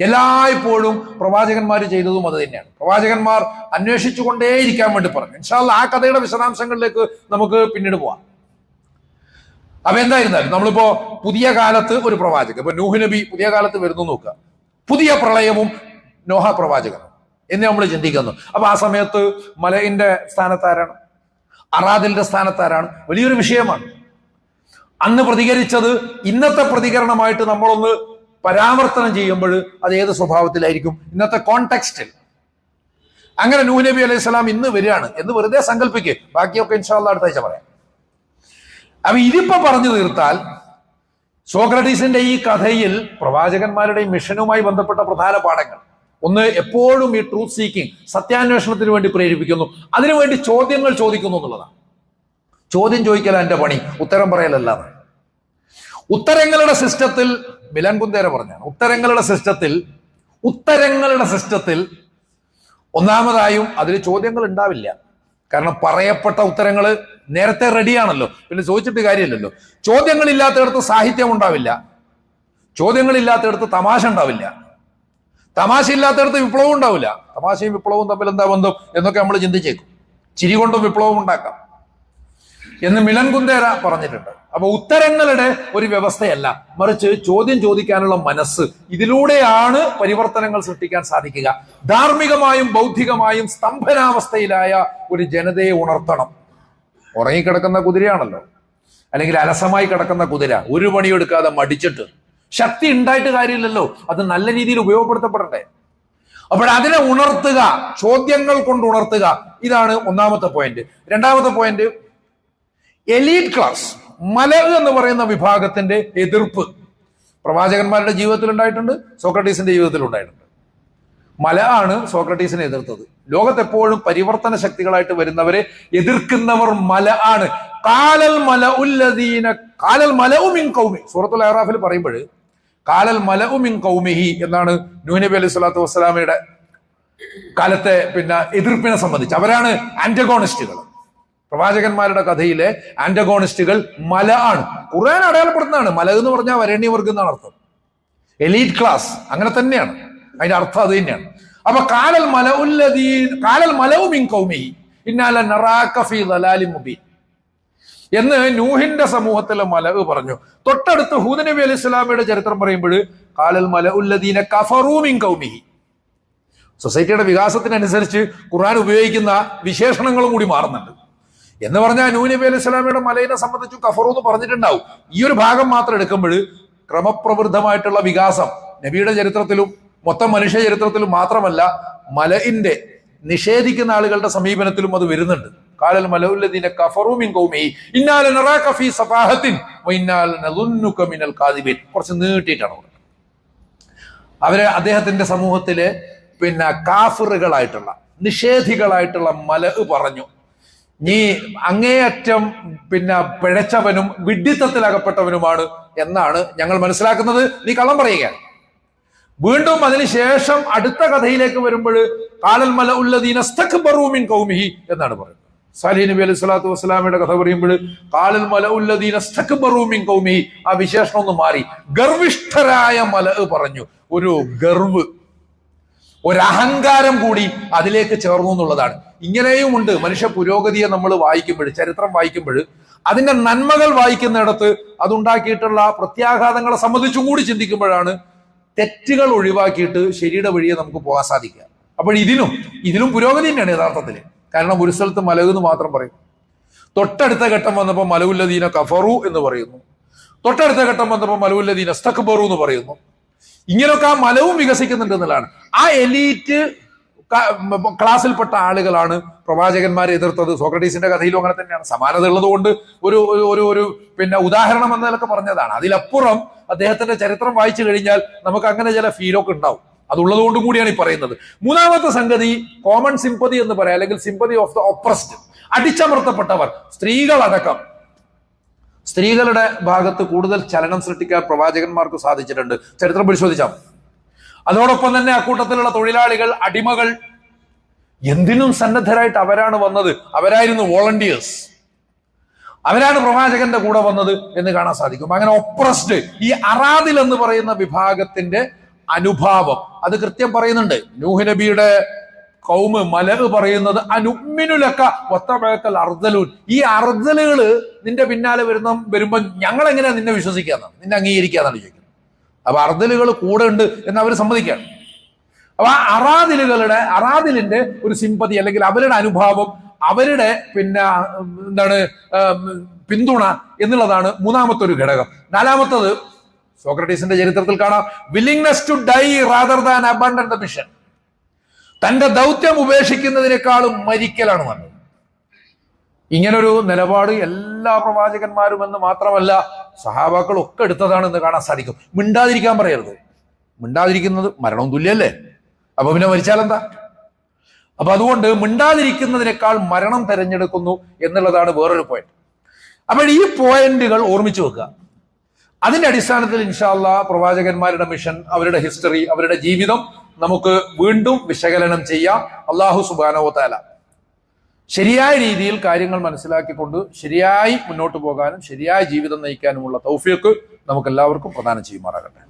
[SPEAKER 1] എല്ലായ്പ്പോഴും പ്രവാചകന്മാർ ചെയ്തതും അത് തന്നെയാണ്. പ്രവാചകന്മാർ അന്വേഷിച്ചു കൊണ്ടേയിരിക്കാൻ വേണ്ടി പറഞ്ഞു. ഇൻഷാല്ല ആ കഥയുടെ വിശദാംശങ്ങളിലേക്ക് നമുക്ക് പിന്നീട് പോവാം. അപ്പൊ എന്തായിരുന്നാലും നമ്മളിപ്പോ പുതിയ കാലത്ത് ഒരു പ്രവാചകൻ. ഇപ്പൊ നൂഹ് നബി പുതിയ കാലത്ത് വരുന്നു നോക്കുക. പുതിയ പ്രളയവും നോഹ പ്രവാചകനും. എന്ന് നമ്മൾ ചിന്തിക്കുന്നു. അപ്പൊ ആ സമയത്ത് മലയിന്റെ സ്ഥാനത്താരാണ്? അറാദിന്റെ സ്ഥാനത്താരാണ്? വലിയൊരു വിഷയമാണ്. അന്ന് പ്രതികരിച്ചത് ഇന്നത്തെ പ്രതികരണമായിട്ട് നമ്മളൊന്ന് പരാവർത്തനം ചെയ്യുമ്പോൾ അത് ഏത് സ്വഭാവത്തിലായിരിക്കും? ഇന്നത്തെ കോണ്ടെക്സ്റ്റിൽ അങ്ങനെ നൂഹ് നബി അലൈഹി സ്വലാം ഇന്ന് വരികയാണ്. എന്ന് വെറുതെ സങ്കല്പിക്കുക ബാക്കിയൊക്കെ ഇൻഷാല്ല അടുത്ത ആഴ്ച പറയാം. അപ്പൊ ഇതിപ്പോ പറഞ്ഞു തീർത്താൽ സോക്രട്ടീസിന്റെ ഈ കഥയിൽ പ്രവാചകന്മാരുടെ മിഷനുമായി ബന്ധപ്പെട്ട പ്രധാന പാഠങ്ങൾ. ഒന്ന് എപ്പോഴും ഈ ട്രൂത്ത് സീക്കിംഗ് സത്യാന്വേഷണത്തിന് വേണ്ടി പ്രേരിപ്പിക്കുന്നു. അതിനുവേണ്ടി ചോദ്യങ്ങൾ ചോദിക്കുന്നു എന്നുള്ളതാണ്. ചോദ്യം ചോദിക്കല എന്റെ പണി. ഉത്തരം പറയലല്ലാതെ ഉത്തരങ്ങളുടെ സിസ്റ്റത്തിൽ മിലൻ കുന്തേര പറഞ്ഞാണ്. ഉത്തരങ്ങളുടെ സിസ്റ്റത്തിൽ ഉത്തരങ്ങളുടെ സിസ്റ്റത്തിൽ ഒന്നാമതായും അതിൽ ചോദ്യങ്ങൾ ഉണ്ടാവില്ല. കാരണം പറയപ്പെട്ട ഉത്തരങ്ങൾ നേരത്തെ റെഡിയാണല്ലോ പിന്നെ ചോദിച്ചിട്ട് കാര്യമില്ലല്ലോ. ചോദ്യങ്ങളില്ലാത്തയിടത്ത് സാഹിത്യം ഉണ്ടാവില്ല. ചോദ്യങ്ങളില്ലാത്തയിടത്ത് തമാശ ഉണ്ടാവില്ല. തമാശ ഇല്ലാത്തയിടത്ത് വിപ്ലവം ഉണ്ടാവില്ല. തമാശയും വിപ്ലവവും തമ്മിൽ എന്താ ബന്ധം എന്നൊക്കെ നമ്മൾ ചിന്തിച്ചേക്കും. ചിരി കൊണ്ടും വിപ്ലവം ഉണ്ടാക്കാം. എന്ന് മിലൻ പറഞ്ഞിട്ടുണ്ട്. അപ്പൊ ഉത്തരങ്ങളുടെ ഒരു വ്യവസ്ഥയല്ല. മറിച്ച് ചോദ്യം ചോദിക്കാനുള്ള മനസ്സ് ഇതിലൂടെയാണ് പരിവർത്തനങ്ങൾ സൃഷ്ടിക്കാൻ സാധിക്കുക. ധാർമ്മികമായും ബൗദ്ധികമായും സ്തംഭനാവസ്ഥയിലായ ഒരു ജനതയെ ഉണർത്തണം. ഉറങ്ങിക്കിടക്കുന്ന കുതിരയാണല്ലോ. അല്ലെങ്കിൽ അലസമായി കിടക്കുന്ന കുതിര. ഒരു പണിയെടുക്കാതെ മടിച്ചിട്ട്. ശക്തി ഉണ്ടായിട്ട് കാര്യമില്ലല്ലോ. അത് നല്ല രീതിയിൽ ഉപയോഗപ്പെടുത്തപ്പെടണ്ടേ അപ്പോൾ അതിനെ ഉണർത്തുക. ചോദ്യങ്ങൾ കൊണ്ട് ഉണർത്തുക. ഇതാണ് ഒന്നാമത്തെ പോയിന്റ് രണ്ടാമത്തെ പോയിന്റ് എലീറ്റ് ക്ലാസ് മല എന്ന് പറയുന്ന വിഭാഗത്തിന്റെ എതിർപ്പ്. പ്രവാചകന്മാരുടെ ജീവിതത്തിൽ ഉണ്ടായിട്ടുണ്ട് സോക്രട്ടീസിന്റെ ജീവിതത്തിൽ ഉണ്ടായിട്ടുണ്ട് മല ആണ് സോക്രട്ടീസിനെ എതിർത്തത്. ലോകത്തെപ്പോഴും പരിവർത്തന ശക്തികളായിട്ട് വരുന്നവരെ എതിർക്കുന്നവർ മല ആണ്. കാലൽ മല ഉല്ലദീന കാലൽ മലവുമിൻ കൗമി സൂറത്തുൽ അഹ്റാഫിൽ പറയുമ്പോൾ കാലൽ മലവുമിൻ കൗമിഹി എന്നാണ് നൂഹ്നബി അലൈഹി സ്വലാത്തു വസ്സലാമയുടെ കാലത്തെ പിന്നെ എതിർപ്പിനെ സംബന്ധിച്ച്. അവരാണ് ആന്റഗോണിസ്റ്റുകൾ പ്രവാചകന്മാരുടെ കഥയിലെ ആന്റഗോണിസ്റ്റുകൾ മല ആണ്. ഖുർആൻ അടയാളപ്പെടുത്തുന്നതാണ്. മല എന്ന് പറഞ്ഞാൽ വരേണ്യവർഗം എന്നാണ് അർത്ഥം. എലീറ്റ് ക്ലാസ് അങ്ങനെ തന്നെയാണ്. അതിന്റെ അർത്ഥം അത് തന്നെയാണ്. അപ്പൊ കാലൽ മലഉല്ലദീൻ കാലൽ മലവും ഇൻകൗമി ഇന്നാല നറാഖഫി ദലാലിൻ മുബീൻ. എന്ന് നൂഹിന്റെ സമൂഹത്തിലെ മലവ് പറഞ്ഞു. തൊട്ടടുത്ത് ഹൂദ് നബി ഇസ്ലാമിയുടെ ചരിത്രം പറയുമ്പോൾ കാലൽ മല ഉല്ലദീന കഫറൂമിൻ കൗമിഹി സൊസൈറ്റിയുടെ വികാസത്തിനനുസരിച്ച് ഖുർആൻ ഉപയോഗിക്കുന്ന വിശേഷണങ്ങളും കൂടി മാറുന്നുണ്ട്. എന്ന് പറഞ്ഞാൽ നൂ നബി അലൈഹി സ്വലാമയുടെ മലയിനെ സംബന്ധിച്ച് കഫറു എന്ന് പറഞ്ഞിട്ടുണ്ടാവും. ഈ ഒരു ഭാഗം മാത്രം എടുക്കുമ്പോൾ ക്രമപ്രവൃദ്ധമായിട്ടുള്ള വികാസം നബിയുടെ ചരിത്രത്തിലും മൊത്തം മനുഷ്യ ചരിത്രത്തിലും മാത്രമല്ല മലയിന്റെ നിഷേധിക്കുന്ന ആളുകളുടെ സമീപനത്തിലും അത് വരുന്നുണ്ട്. കാലൽ മലൗല്ലദീന കഫറു മിൻ ഖൗമിഹി ഇന്നാല നറാക ഫീ സഫാഹത്തിൻ വ ഇന്നാല നദുന്നുക മിനൽ കാദിബിൻ കുറച്ച് നീട്ടിയിട്ടാണ് അവരെ അദ്ദേഹത്തിന്റെ സമൂഹത്തിലെ പിന്നെ കാഫിറുകളായിട്ടുള്ള നിഷേധികളായിട്ടുള്ള മല പറഞ്ഞു. നീ അങ്ങേയറ്റം പിന്നെ പിഴച്ചവനും വിഡ്ഢിത്തത്തിലകപ്പെട്ടവനുമാണ് എന്നാണ് ഞങ്ങൾ മനസ്സിലാക്കുന്നത്. നീ കള്ളം പറയുകയാണ് വീണ്ടും അതിനുശേഷം അടുത്ത കഥയിലേക്ക് വരുമ്പോൾ കാലൽ മല സ്തക്ബറൂമിൻ കൗമിഹി എന്നാണ് പറയുന്നത്. സാലിഹ് നബി അലൈഹി സ്വലാത്തു വസ്സലാമയുടെ കഥ പറയുമ്പോൾ കാലൽ മല സ്തക്ബറൂമിൻ കൗമിഹി ആ വിശേഷണം ഒന്ന് മാറി. ഗർവിഷ്ഠരായ മല പറഞ്ഞു. ഒരു ഗർവ്. ഒരഹങ്കാരം കൂടി അതിലേക്ക് ചേർന്നു എന്നുള്ളതാണ്. ഇങ്ങനെയും ഉണ്ട് മനുഷ്യ പുരോഗതിയെ നമ്മൾ വായിക്കുമ്പോൾ ചരിത്രം വായിക്കുമ്പോൾ. അതിന്റെ നന്മകൾ വായിക്കുന്നിടത്ത് അതുണ്ടാക്കിയിട്ടുള്ള പ്രത്യാഘാതങ്ങളെ സംബന്ധിച്ചും കൂടി ചിന്തിക്കുമ്പോഴാണ് തെറ്റുകൾ ഒഴിവാക്കിയിട്ട് ശരിയുടെ വഴിയെ നമുക്ക് പോകാൻ സാധിക്കുക. അപ്പോൾ ഇതിനും ഇതിലും പുരോഗതി തന്നെയാണ് യഥാർത്ഥത്തിൽ. കാരണം ഒരു സ്ഥലത്ത് മലകെന്ന് മാത്രം പറയും. തൊട്ടടുത്ത ഘട്ടം വന്നപ്പോൾ മലവുല്ലദീന കഫറു എന്ന് പറയുന്നു. തൊട്ടടുത്ത ഘട്ടം വന്നപ്പോൾ മലവുല്ലദീന സ്തക്ബറു എന്ന് പറയുന്നു. ഇങ്ങനെയൊക്കെ ആ മലവും വികസിക്കുന്നുണ്ട് എന്നുള്ളതാണ്. ആ എലീറ്റ് ക്ലാസ്സിൽപ്പെട്ട ആളുകളാണ് പ്രവാചകന്മാരെ എതിർത്തത്. സോക്രട്ടീസിന്റെ കഥയിലും അങ്ങനെ തന്നെയാണ്. സമാനത ഉള്ളതുകൊണ്ട് ഒരു ഒരു- ഒരു പിന്നെ ഉദാഹരണം എന്നതൊക്കെ പറഞ്ഞതാണ്. അതിലപ്പുറം അദ്ദേഹത്തിന്റെ ചരിത്രം വായിച്ചു കഴിഞ്ഞാൽ നമുക്ക് അങ്ങനെ ചില ഫീലൊക്കെ ഉണ്ടാവും. അതുള്ളത് കൊണ്ടും കൂടിയാണ് ഈ പറയുന്നത്. മൂന്നാമത്തെ സംഗതി കോമൺ സിമ്പതി എന്ന് പറയാം. അല്ലെങ്കിൽ സിമ്പതി ഓഫ് ദ ഒപ്രസ്ഡ് അടിച്ചമർത്തപ്പെട്ടവർ സ്ത്രീകളടക്കം. സ്ത്രീകളുടെ ഭാഗത്ത് കൂടുതൽ ചലനം സൃഷ്ടിക്കാൻ പ്രവാചകന്മാർക്ക് സാധിച്ചിട്ടുണ്ട്. ചരിത്രം പരിശോധിച്ചാൽ. അതോടൊപ്പം തന്നെ അക്കൂട്ടത്തിലുള്ള തൊഴിലാളികൾ അടിമകൾ എന്തിനും സന്നദ്ധരായിട്ട് അവരാണ് വന്നത്. അവരായിരുന്നു വോളണ്ടിയേഴ്സ്. അവരാണ് പ്രവാചകന്റെ കൂടെ വന്നത് എന്ന് കാണാൻ സാധിക്കും. അങ്ങനെ ഒപ്രസ്ഡ് ഈ അറാദിൽ എന്ന് പറയുന്ന വിഭാഗത്തിന്റെ അനുഭാവം. അത് കൃത്യം പറയുന്നുണ്ട്. നൂഹ് നബിയുടെ കൗമ് മലക് പറയുന്നത് അനുമിനുലക്ക ഒത്തമഴക്കൽ അർദലൂൻ. ഈ അർദലുകൾ നിന്റെ പിന്നാലെ വരുന്ന വരുമ്പോ ഞങ്ങൾ എങ്ങനെയാ നിന്നെ വിശ്വസിക്കാന്നാണ് നിന്നെ അംഗീകരിക്കാന്നാണ് ചോദിക്കുന്നത്. അപ്പൊ അർദലുകൾ കൂടെ ഉണ്ട് എന്ന് അവർ സമ്മതിക്കാണ്. അപ്പൊ ആ അറാദിലുകളുടെ അറാദിലിന്റെ ഒരു സിമ്പതി അല്ലെങ്കിൽ അവരുടെ അനുഭാവം അവരുടെ പിന്നെ എന്താണ് പിന്തുണ എന്നുള്ളതാണ് മൂന്നാമത്തെ ഒരു ഘടകം. നാലാമത്തത് സോക്രട്ടീസിന്റെ ചരിത്രത്തിൽ കാണാം. Willingness to die rather than abandon the mission തന്റെ ദൗത്യം ഉപേക്ഷിക്കുന്നതിനേക്കാളും മരിക്കലാണ് നല്ലത് ഇങ്ങനൊരു നിലപാട് എല്ലാ പ്രവാചകന്മാരും എന്ന് മാത്രമല്ല സഹാബാക്കളും ഒക്കെ എടുത്തതാണെന്ന് കാണാൻ സാധിക്കും. മിണ്ടാതിരിക്കാൻ പറയരുത്. മിണ്ടാതിരിക്കുന്നത് മരണവും തുല്യല്ലേ അപ്പൊ പിന്നെ മരിച്ചാലെന്താ? അപ്പൊ അതുകൊണ്ട് മിണ്ടാതിരിക്കുന്നതിനേക്കാൾ മരണം തെരഞ്ഞെടുക്കുന്നു എന്നുള്ളതാണ് വേറൊരു പോയിന്റ് അപ്പോൾ ഈ പോയിന്റുകൾ ഓർമ്മിച്ചു വെക്കുക. അതിന്റെ അടിസ്ഥാനത്തിൽ ഇൻഷാല്ല പ്രവാചകന്മാരുടെ മിഷൻ അവരുടെ ഹിസ്റ്ററി അവരുടെ ജീവിതം നമുക്ക് വീണ്ടും വിശകലനം ചെയ്യാം. അള്ളാഹു സുബാനോ താല ശരിയായ രീതിയിൽ കാര്യങ്ങൾ മനസ്സിലാക്കിക്കൊണ്ട് ശരിയായി മുന്നോട്ട് പോകാനും ശരിയായ ജീവിതം നയിക്കാനുമുള്ള തൗഫീഖ് നമുക്ക് എല്ലാവർക്കും പ്രദാനം ചെയ്യുമാറാകട്ടെ.